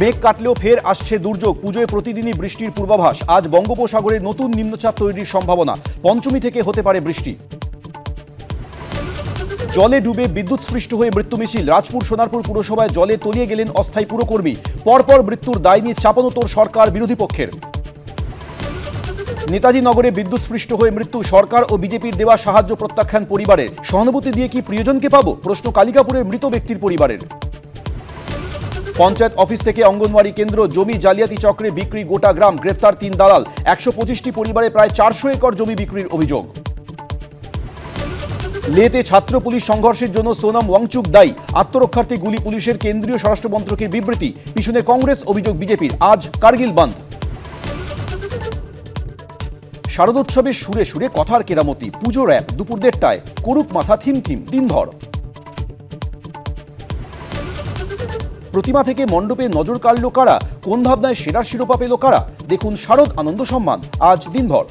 মেঘ কাটলেও ফের আসছে দুর্যোগ। পুজোয় প্রতিদিনই বৃষ্টির পূর্বাভাস। আজ বঙ্গোপসাগরে নতুন নিম্নচাপ তৈরির সম্ভাবনা। পঞ্চমী থেকে হতে পারে বৃষ্টি। জলে ডুবে বিদ্যুৎ স্পৃষ্ট হয়ে মৃত্যু মিছিল। রাজপুর সোনারপুর পুরসভায় জলে তলিয়ে গেলেন অস্থায়ী পুরকর্মী। পরপর মৃত্যুর দায় নিয়ে চাপানোতর সরকার বিরোধী পক্ষের। নেতাজি নগরে বিদ্যুৎ স্পৃষ্ট হয়ে মৃত্যু। সরকার ও বিজেপির দেওয়া সাহায্য প্রত্যাখ্যান পরিবারের। সহানুভূতি দিয়ে কি প্রিয়জনকে পাবো? প্রশ্ন কালিকাপুরের মৃত ব্যক্তির পরিবারের। পঞ্চায়েত অফিস থেকে অঙ্গনওয়াড়ি কেন্দ্র, জমি, জালিয়াতি চক্রে বিক্রি গোটা গ্রাম, গ্রেফতার তিন দালাল। একশো পঁচিশটি পরিবারে প্রায় চারশো একর জমি বিক্রির অভিযোগ। লেতে ছাত্র পুলিশ সংঘর্ষের জন্য সোনাম ওয়াংচুক দায়ী। আত্মরক্ষার্থে গুলি পুলিশের কেন্দ্রীয় স্বরাষ্ট্র মন্ত্রকের বিবৃতি। পিছনে কংগ্রেস, অভিযোগ বিজেপির। আজ কার্গিল বান্ধ শারদোৎসবের সুরে সুরে কথার কেরামতি। পুজোর র্যাপ দুপুর দেড়টায়। করুক মাথা থিম থিম। দিনভর। প্রতিমা থেকে মণ্ডপে নজর কাড়ল কারা? কোন ভাবনায় সেরার শিরোপা পেল কারা? দেখুন শারদ আনন্দ সম্মান, আজ দিনভর।